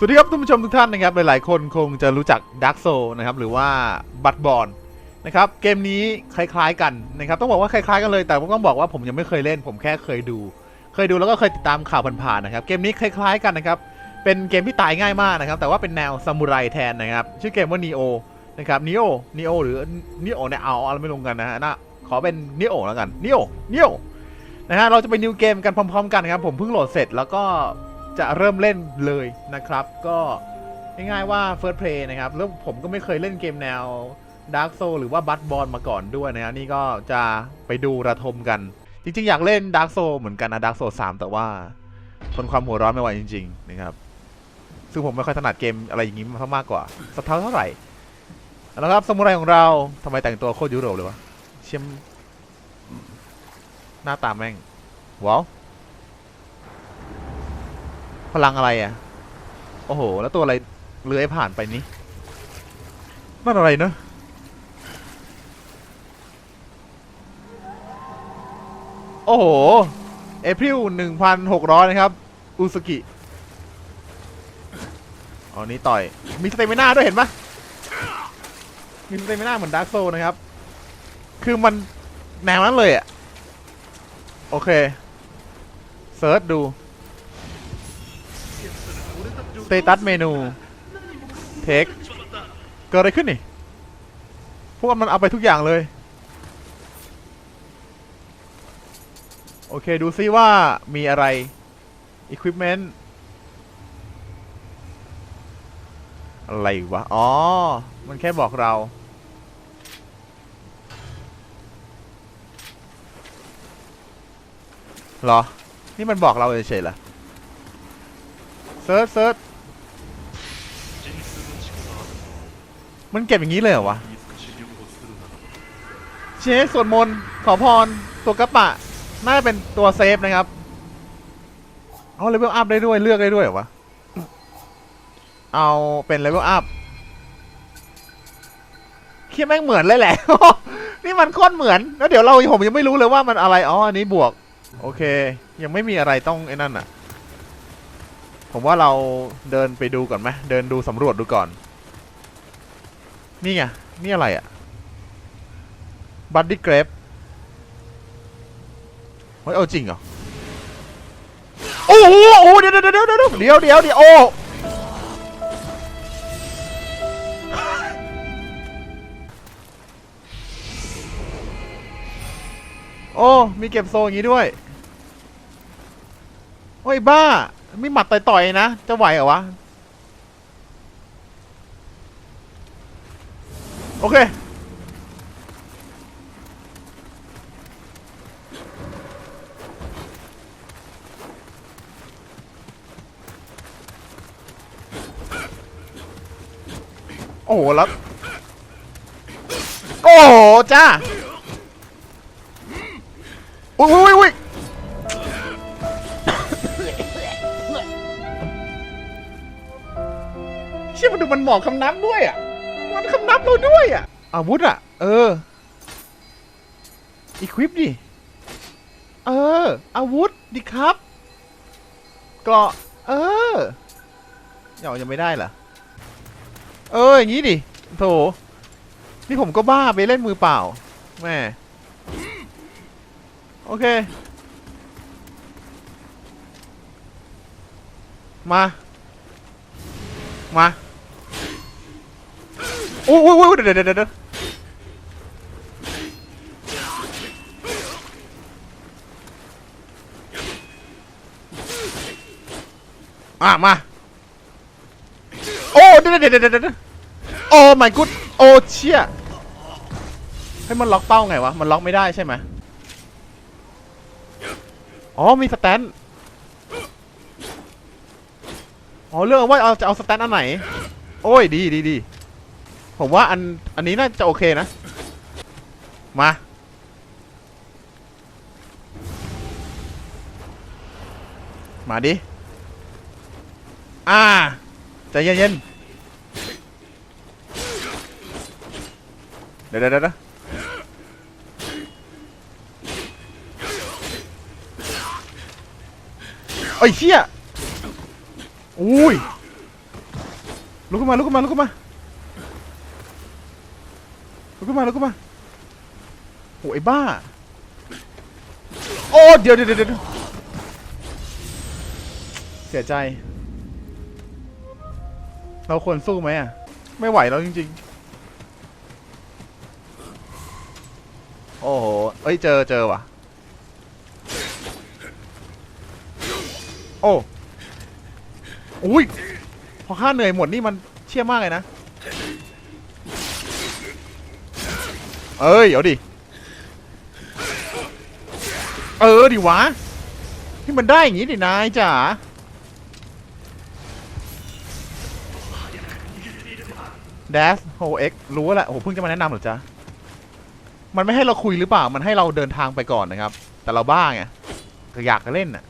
สวัสดีครับท่านผู้ชมทุกท่านนะครับ หลายๆ คนคงจะรู้จัก Dark Soul นะครับ หรือว่า b u t b o r n นะครับ เกมนี้คล้ายๆกันนะครับ ต้องบอกว่าคล้ายๆกันเลย แต่ผมต้องบอกว่าผมยังไม่เคยเล่น ผมแค่เคยดู เคยดูแล้วก็เคยติดตามข่าวผ่านๆนะครับ เกมนี้คล้ายๆกันนะครับ เป็นเกมที่ตายง่ายมากนะครับ แต่ว่าเป็นแนวซามูไรแทนนะครับ ชื่อเกมว่า Neo นะครับ Neo Neo หรือ Neo เนี่ยเอาอะไรไม่ลงกันนะฮะนะขอเป็น Neo แล้วกัน Neo Neo นะฮะ เราจะไปนิวเกมกันพร้อม ๆ กันนะครับ ผมเพิ่งโหลดเสร็จแล้วก็ จะเริ่มเล่นเลยนะครับ ก็ง่ายๆว่า First Play นะครับแล้วผมก็ไม่เคยเล่นเกมแนว Dark Soul หรือว่า b u t b o r n มาก่อนด้วยนะนี่ก็จะไปดูระทมกัน จริงๆ อยากเล่น Dark Soul เหมือนกันนะ Dark Soul 3 แต่ว่าทนความหัวร้อนไม่ไหวจริง ๆ นะครับ ซึ่งผมไม่ค่อยถนัดเกมอะไรอย่างนี้มากกว่าสักเท่าเท่าไหร่แล้วครับสมุไรของเราทำไมแต่งตัวโคตรยุโรปเลยวะเชี่ยมหน้าตาแม่งว้าว พลังอะไรอะ โอ้โห แล้วตัวอะไรเลื้อยผ่านไปนี้นั่นอะไรเนอะโอ้โห เอพริลหนึ่งพันหกร้อยนะครับ อุสกิอ๋อนี่ต่อย มีสเตมิน่าด้วยเห็นปะมีสเตมิน่าเหมือนดาร์กโซนะครับ คือมันแนวนั้นเลยอะโอเค เซิร์ชดู สเตตัสเมนูเทคเกิดอะไรขึ้นนี่พวกมันเอาไปทุกอย่างเลย โอเคดูซิว่ามีอะไร Equipment อะไรวะ อ๋อ มันแค่บอกเรา เหรอ นี่มันบอกเราเฉยๆเหรอ เซิร์ชเซิร์ชมันเก็บอย่างนี้เลยเหรอวะเชสสวดมนต์ขอพรตัวกระปะ น่าจะเป็นตัวเซฟนะครับ เอาเลเวลอัพได้ด้วยเลือกได้ด้วยเหรอวะ เอาเป็นเลเวลอัพเคียแม่งเหมือนเลยแหละ นี่มันโคตรเหมือน แล้วเดี๋ยวเราผมยังไม่รู้เลยว่ามันอะไร อ๋อ อันนี้บวก โอเค ยังไม่มีอะไรต้องไอ้นั่นอะ ผมว่าเราเดินไปดูก่อนไหมเดินดูสำรวจดูก่อน นี่ไง นี่อะไรอะ่ะบัตตี้เกรฟเฮ้ยเอาจริงเหรอ โอ้โหโอ้เดี๋ยวเดี๋ยวเดี๋ยวเดี๋ยวเดี๋ยวเดี๋ยวเดี๋ยวโอ้โอ้ มีเก็บโซอย่างนี้ด้วย โอ้ยบ้า มีหมัดต่อยๆนะ จะไหวเหรอวะ โอเค โอ้โหแล้วโอ้โหจ้าอุ้ยอุ้ยอุ้ย ดูมันหมอกคำนับด้วยอะ มันคำนับเราด้วยอะ อาวุธอะ เออ อีควิปดิ เออ อาวุธดิครับ เกราะ เออยังยังไม่ได้เหรอ เออ อย่างนี้ดิ โถ นี่ผมก็บ้าไปเล่นมือเปล่า แม่ โอเค มา มา โอ้ยโอ้ยเดี๋ยวเดี๋ยวเดี๋ยวอะมา โอ้เดี๋ยวเดี๋ยวเดี๋ยวเดี๋ยวโอ้ my god โอ้เชี่ยให้มันล็อกเป้าไงวะ มันล็อกไม่ได้ใช่ไหมอ๋อ มีสแตน อ๋อเรื่องว่าเอาจะเอาสแตนอันไหน โอ้ย ดีดีดี ผมว่าอันอันนี้น่าจะโอเคนะ มา มาดิ อ่าใจเย็นๆเดี๋ยวเดี๋ยวเดี๋ยวไอ้ยเชี่ยอุ้ยลุกขึ้นมาลุกขึ้นมาลุกขึ้นมา ขึ้นมาลุกขึ้นมาโอ้ยไอ้บ้า โอ้เดี๋ยวเดี๋ยวเดี๋ยวเดี๋ยวเสียใจ เราควรสู้ไหมอะ ไม่ไหวแล้วจริง ๆ โอ้โห เอ้ยเจอเจอว่ะ โอ้อุ้ยพอค่าเหนื่อยหมดนี่มันเชี่ยมากเลยนะ เอ้ยเดี๋ยวดิ เออดิวะที่มันได้อย่างงี้ดินายจ๋า d a s h o X รู้แล้วแหละโอ้เพิ่งจะมาแนะนำเหรอจ๊ะ มันไม่ให้เราคุยหรือเปล่า มันให้เราเดินทางไปก่อนนะครับ แต่เราบ้าไงก็อยากจะเล่นน่ะ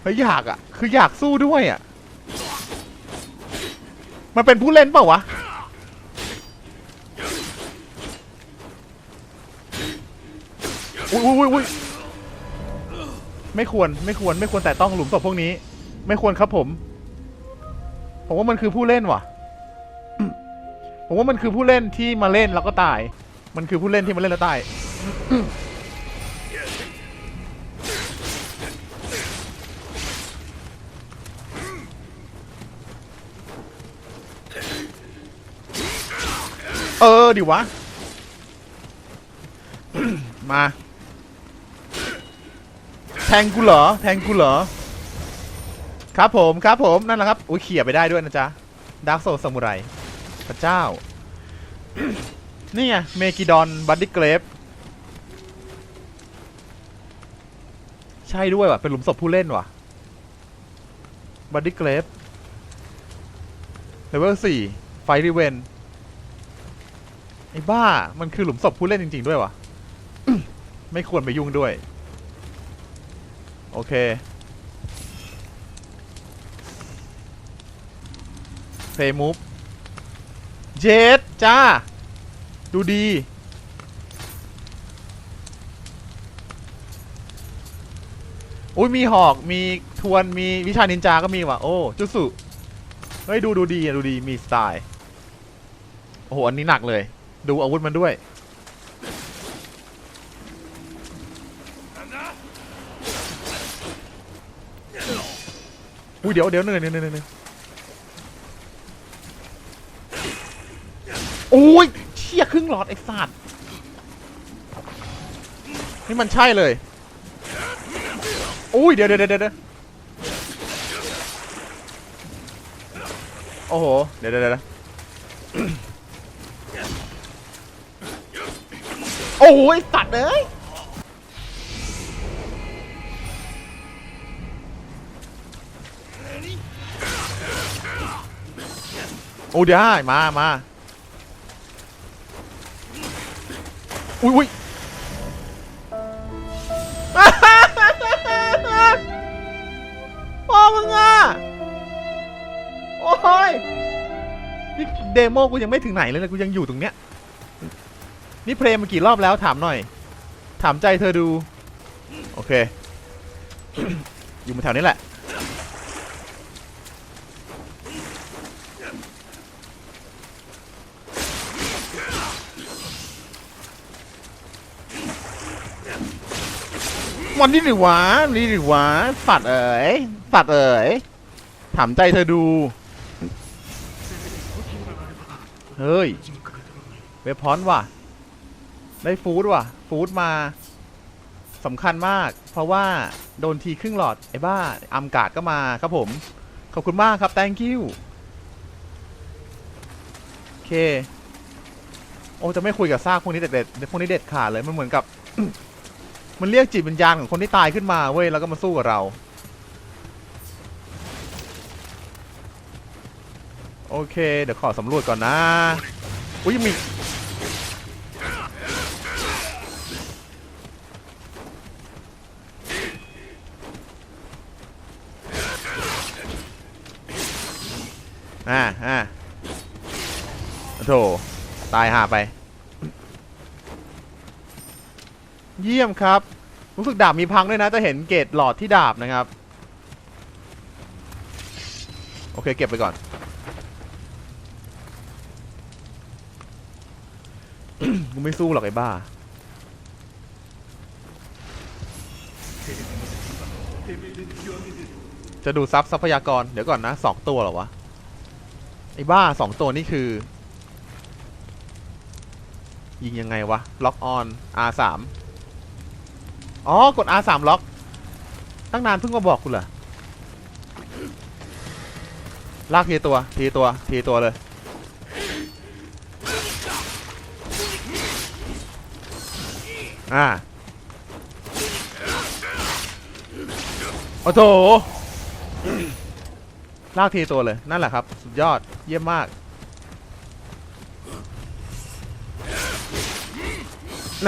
เฮ้ยอยากอะ คืออยากสู้ด้วยอะ มันเป็นผู้เล่นเปล่าวะ อุ้ยอุ้ยอุ้ยไม่ควรไม่ควรไม่ควรแต่ต้องหลุมศพพวกนี้ ไม่ควรครับผม ผมว่ามันคือผู้เล่นว่ะ ผมว่ามันคือผู้เล่นที่มาเล่นแล้วก็ตาย มันคือผู้เล่นที่มาเล่นแล้วตาย เออดิวะ มา แทงกูเหรอ แทงกูเหรอ ครับผมครับผมนั่นแหละครับอุ้ยเขี่ยไปได้ด้วยนะจ๊ะดาร์กโซซามูไรพระเจ้า นี่ไงเมกิดอนบัดดี้เกรฟใช่ด้วยว่ะเป็นหลุมศพผู้เล่นว่ะบัดดี้เกรฟเลเวลสี่ไฟรีเวน ไอ้บ้า มันคือหลุมศพผู้เล่นจริง ๆ ด้วยวะ ไม่ควรไปยุ่งด้วย โอเค เพลย์มูฟเจดจ้า ดูดี อุ้ยมีหอก มีทวน มีวิชานินจา ก็มีว่ะ โอ้ จุสุ เฮ้ย ดูดูดีอะดูดี มีสไตล์ โอ้โห อันนี้หนักเลย ดูอาวุธมันด้วย อุ้ยเดี๋ยวเดี๋ยวหนึ่งหนึ่งหนึ่งหนึ่งโอ้ยเชี่ยครึ่งหลอดไอ้สัตว์นี่มันใช่เลยอุ้ยเดี๋ยวเดี๋ยวเดี๋ยวเดี๋ยวโอ้โห เดี๋ยวเดี๋ยวเดี๋ยว โอ้ยสัตว์เอ้ยโอ้ได้มามาอุ้ยอุ้ยพ่อมึงอะ โอ้ยนี่เดโมกูยังไม่ถึงไหนเลยนะกูยังอยู่ตรงเนี้ย นี่เพลงมากี่รอบแล้วถามหน่อย ถามใจเธอดู โอเค อยู่มาแถวนี้แหละ มันนี่หรือวะนี่หรือวะสัตว์เอ๋ยสัตว์เอ๋ยถามใจเธอดู เฮ้ยเวพอนว่ะ ได้ฟูดว่ะ ฟูดมาสำคัญมาก เพราะว่าโดนทีครึ่งหลอด ไอ้บ้าอัมกาดก็มาครับผม ขอบคุณมากครับ thank you โอเค โอ้ จะไม่คุยกับซากพวกนี้เด็ดๆพวกนี้เด็ดขาดเลย มันเหมือนกับ มันเรียกจิตวิญญาณของคนที่ตายขึ้นมาเว้ย แล้วก็มาสู้กับเรา โอเค เดี๋ยวขอสำรวจก่อนนะ อุ้ยมี อ่าอ่าโถตายหาไป เยี่ยมครับ รู้สึกดาบมีพังด้วยนะ จะเห็นเกรดหลอดที่ดาบนะครับ โอเค เก็บไปก่อน กูไม่สู้หรอกไอ้บ้า จะดูซับทรัพยากร เดี๋ยวก่อนนะสองตัวเหรอวะ ไอ้บ้าสองตัวนี่คือ ยิงยังไงวะ ล็อกออน R3 อ๋อ กด R3 ล็อก ตั้งนานเพิ่งมาบอกคุณเหรอ ลากทีตัว ทีตัว ทีตัวเลย อ่า โอ้โถลากทีตัวเลย นั่นแหละครับ สุดยอด เยี่ยมมาก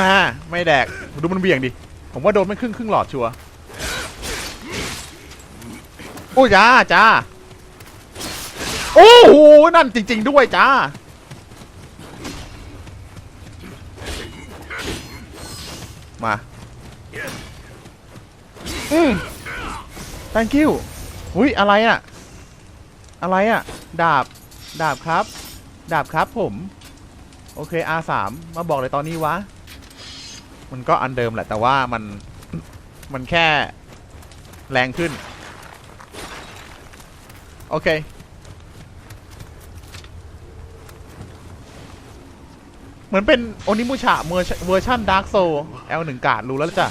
น่าไม่แดกดูมันเบี่ยงดิ ผมว่าโดนไม่ครึ่งครึ่งหลอดชัวร์โอ้ยจ้าจ้าโอ้โหนั่นจริง ๆ ด้วยจ้ามา อืม thank you อุ้ยอะไรอะอะไรอะดาบ ดาบครับ ดาบครับผม โอเค R3 มาบอกเลยตอนนี้วะ มันก็อันเดิมแหละแต่ว่ามันมันแค่แรงขึ้น โอเค เหมือนเป็นโอนิมุชะเวอร์ชันดาร์กโซ L1 กาดรู้แล้วจ้ะ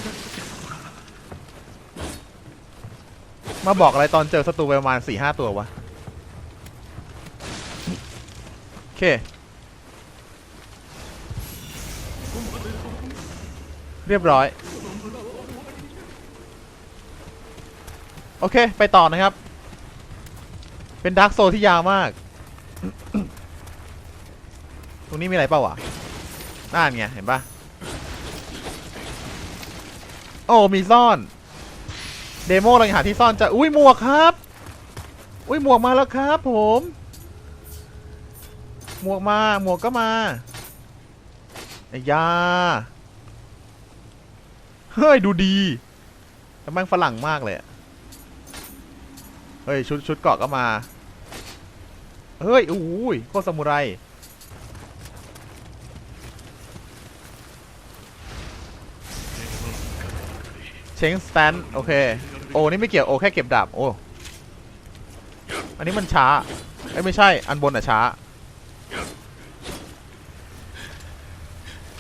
มาบอกอะไรตอนเจอศัตรูประมาณสี่ห้าตัววะ โอเค เรียบร้อย โอเค ไปต่อนะครับ เป็นดาร์กโซที่ยาวมาก ตรงนี้มีอะไรเปล่าวะนั่นไง เห็นปะโอ้ มีซ่อน เดโมเรายังหาที่ซ่อนจะ อุ้ยหมวกครับ อุ้ยหมวกมาแล้วครับผม หมวกมา หมวกก็มาไอ้ยา เฮ้ย ดูดีแต่แม่งฝรั่งมากเลยเฮ้ย ชุดชุดเกาะก็มา เฮ้ยอุ้ยโคตรสมุไรเชงสแตนโอเค โอ้นี่ไม่เกี่ยว โอ้แค่เก็บดาบ โอ้ อันนี้มันช้าเอ้ไม่ใช่ อันบนอะช้า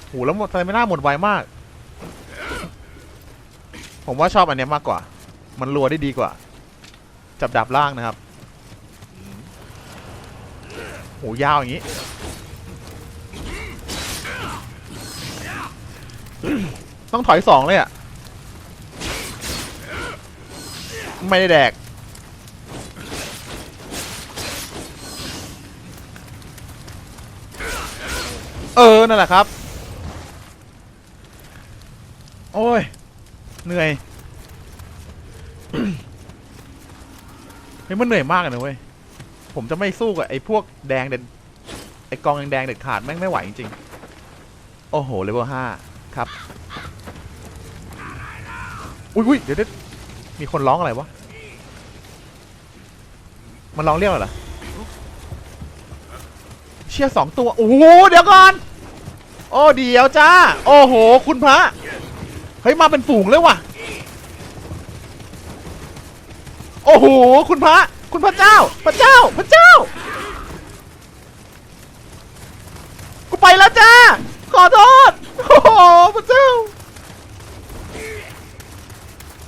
โหแล้วหมดไรไม่น่าหมดไวมาก ผมว่าชอบอันเนี้ยมากกว่า มันรัวได้ดีกว่า จับดาบล่างนะครับโหยาวอย่างนี้ ต้องถอยสองเลยอะไม่ได้แดก เออ นั่นแหละครับ โอ้ย เหนื่อย เฮ้ยมันเหนื่อยมากเลยนะเว้ย ผมจะไม่สู้กับไอ้พวกแดงเด็ดไอ้กองแดงๆเด็ดขาดแม่งไม่ไหวจริงๆ โอ้โหเลเวลห้าครับ อุ้ยอุ้ยเดี๋ยวเดี๋ยวมีคนร้องอะไรวะ มันร้องเรียกเหรอ เชี่ยสองตัว โอ้โหเดี๋ยวก่อน โอ้เดี๋ยวจ้า โอ้โห คุณพระ เฮ้ยมาเป็นฝูงเลยว่ะ โอ้โห คุณพระ คุณพระเจ้า พระเจ้า พระเจ้า กูไปแล้วจ้า ขอโทษ โอ้โห พระเจ้า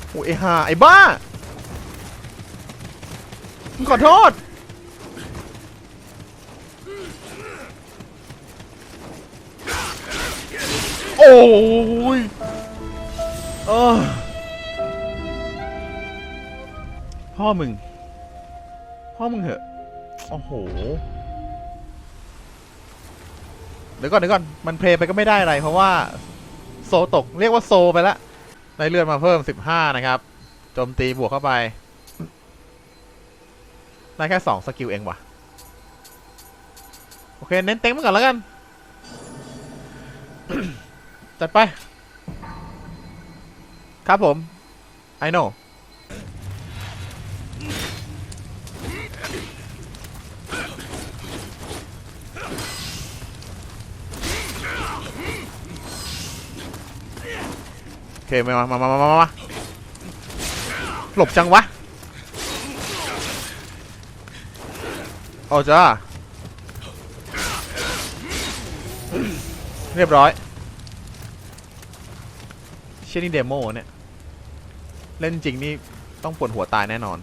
โอ้ยไอ้ห่าไอ้บ้า ขอโทษ โอ้ย ออพ่อมึง พ่อมึงเหอะ โอ้โห เดี๋ยวก่อนเดี๋ยวก่อน มันเพลย์ไปก็ไม่ได้อะไร เพราะว่า โซตก เรียกว่าโซไปแล้วได้เลือดมาเพิ่ม 15 นะครับ โจมตีบวกเข้าไป ได้แค่ 2 สกิลเองว่ะ โอเค เน้นเต็งมาก่อนแล้วกัน จัดไป ครับผม I know โอเคมามามามามามาหลบจังวะเอาจ้า เรียบร้อย เช่นนี้เดโมเนี่ย เล่นจริงนี่ต้องปวดหัวตายแน่นอน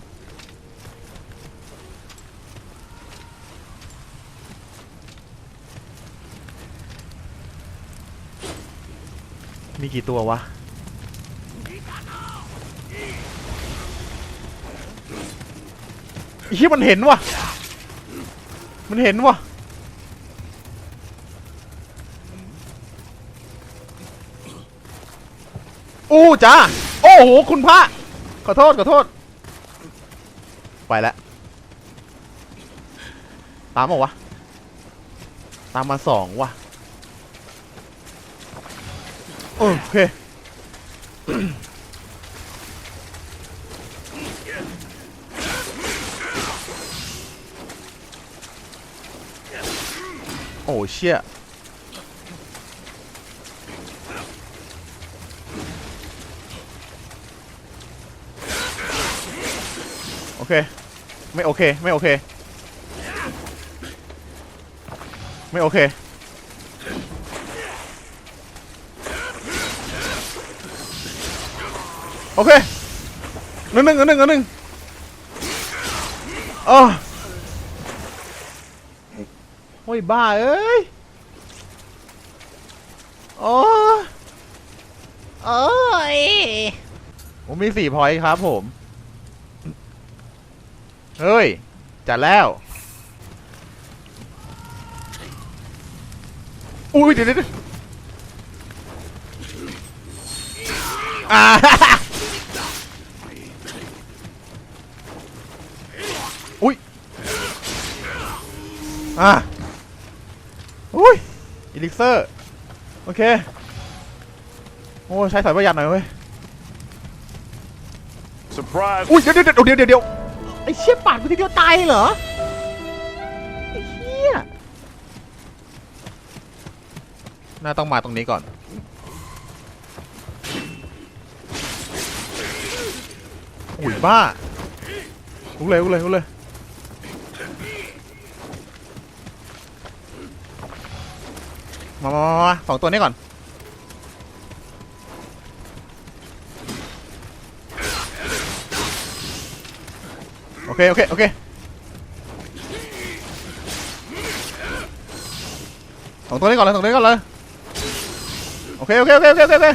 มีกี่ตัววะ อีมันเห็นวะมันเห็นวะอู้จ้า อ้โห คุณพระ ขอโทษ ขอโทษ ไปแล้ว ตามมาวะ ตามมาสองวะโอเค โอ้เชี่ย เค ไม่โอเค ไม่โอเค ไม่โอเค โอเคหนึ่งหนึ่งหนึ่งหนึ่งอ๋อโอ้ยบ้าเอ้ยโอ้โอ้ยผมมีสี่พอยต์ครับผม เฮ้ย จัดแล้ว อุ้ยเดี๋ยวเดี๋ยวเดี๋ยวอ่าอุ้ย อ่าอุ้ยอีลิกเซอร์ โอเค โอ้ ใช้สายประหยัดหน่อยเว้ย Surprise! อุ้ย เดี๋ยวเดี๋ยวเดี๋ยวเดี๋ยวเดี๋ยว ไอ้เชี่ยปาดกูทีเดียวตายเหรอ ไอ้เหี้ย น่าต้องมาตรงนี้ก่อน อุ้ยบ้าลุกเลยลุกเลยลุกเลย มามามามาสองตัวนี้ก่อน โอเคโอเคโอเคสองตัวนี้ก่อนเลยสองตัวนี้ก่อนเลยโอเคโอเคโอเคโอเคโอเคโอเค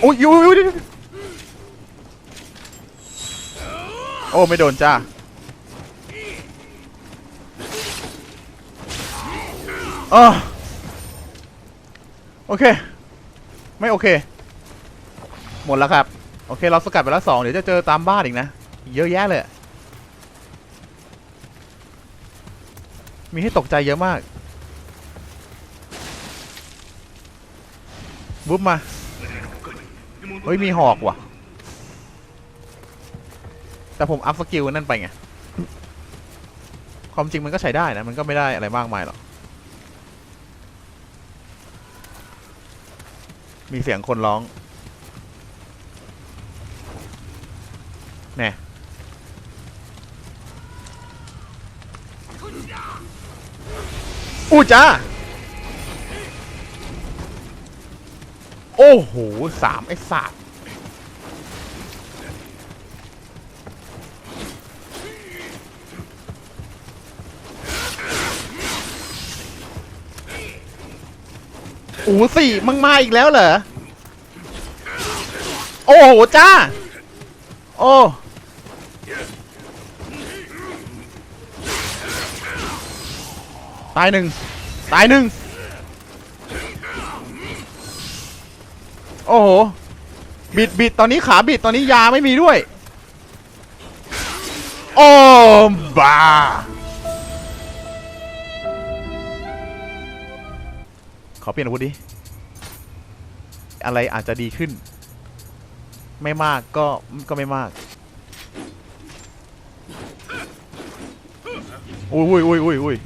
โอ้ยอยู่อยู่อยู่โอ้ไม่โดนจ้า เออโอเค ไม่โอเค หมดแล้วครับ โอเค เราสกัดไปแล้วสองเดี๋ยวจะเจอตามบ้านอีกนะ เยอะแยะเลย มีให้ตกใจเยอะมาก บุ๊บมา เฮ้ย มีหอกว่ะ แต่ผมอัพสกิลนั่นไปไง ความจริงมันก็ใช้ได้นะ มันก็ไม่ได้อะไรมากมายหรอก มีเสียงคนร้องแน่อู้จ้า โอ้โหสามไอ้สัตว์ อ้โหสี่มึงมาอีกแล้วเหรอ โอ้โหจ้า โอ้ ตายหนึ่งตายหนึ่งโอ้โห บิดบิดตอนนี้ขาบิดตอนนี้ยาไม่มีด้วย โอ้บ้า ขอเปลี่ยนอาวุธดิ อะไรอาจจะดีขึ้น ไม่มากก็ก็ไม่มากอุ้ยอุ้ยอุ้ยอุ้ยอุ้ย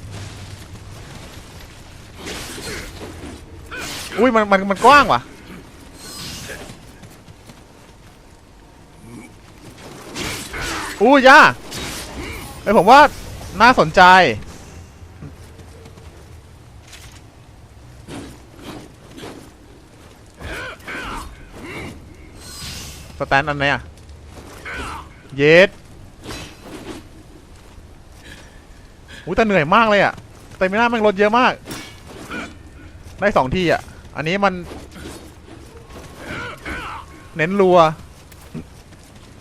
อุ้ยมันมันมันกว้างว่ะอู้ย่าไอผมว่าน่าสนใจ สแตนอันไหนอะเยสอู้แต่เหนื่อยมากเลยอะแต่ไม่น่าม่งลดเยอะมาก ได้สองที่อะอันนี้มัน เน้นรัว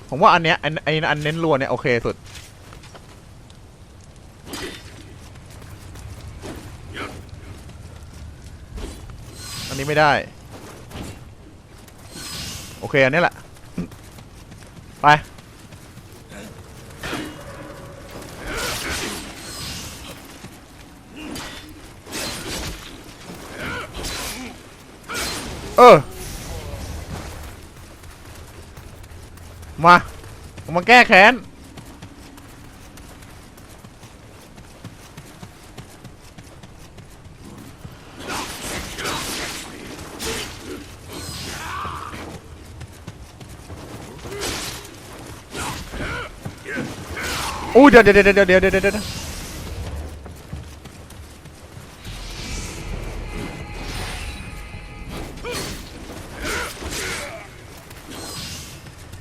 ผมว่าอันเนี้ยอันไออันเน้นรัวเนี่ยโอเคสุดอันนี้ไม่ได้ โอเค อันนี้แหละ ไป เออ มา ผมมาแก้แค้น อู้เดี๋ยวเดี๋ยวเดี๋ยวเดี๋ยวเดี๋ยวเดี๋ยวเดี๋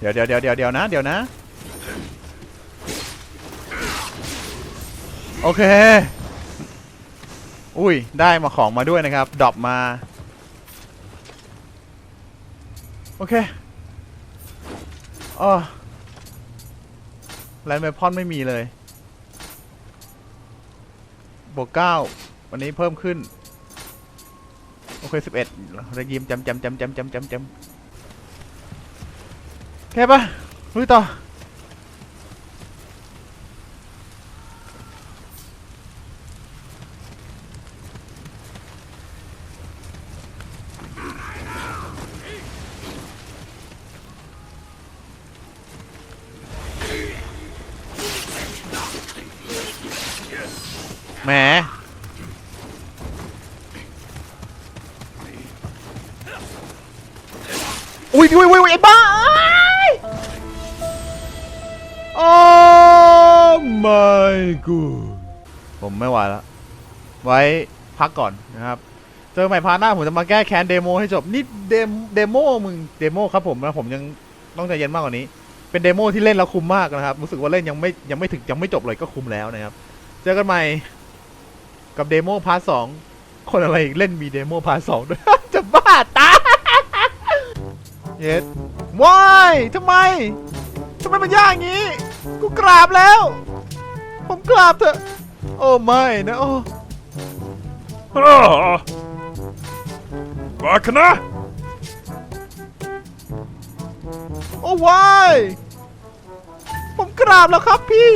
ยวเดี๋ยวเดี๋ยวเดี๋ยวเดี๋ยวเดี๋ยวนะเดี๋ยวนะ โอเค อุ้ย ได้มาของมาด้วยนะครับ ดรอปมา โอเคอ๋อ แลนด์เวพอนไม่มีเลย บวกเก้าวันนี้เพิ่มขึ้น โอเคสิบเอ็ดระยิมจำจำจำจำจำจำจำแค่ปะลุยต่อ ผมไม่ไหวแล้ว ไว้พักก่อนนะครับเจอใหม่พาร์ทหน้าผมจะมาแก้แค้นเดโมให้จบ นี่เดมเดโมมึงเดโมครับผมนะผมยังต้องใจเย็นมากกว่านี้ เป็นเดโมที่เล่นแล้วคุ้มมากนะครับ รู้สึกว่าเล่นยังไม่ยังไม่ถึงยังไม่จบเลยก็คุ้มแล้วนะครับ เจอกันใหม่กับเดโมพาร์ทสองคนอะไรเล่นมีเดโมพาร์ทสองด้วย จะบ้าตายเย็ดวายทำไมทำไมมันยากอย่างนี้ กูกราบแล้ว ผมกราบเถอะ โอ้ไม่นะ โอ้ Ah! Vakna! โอ้ว้ายผมกราบแล้วครับพี่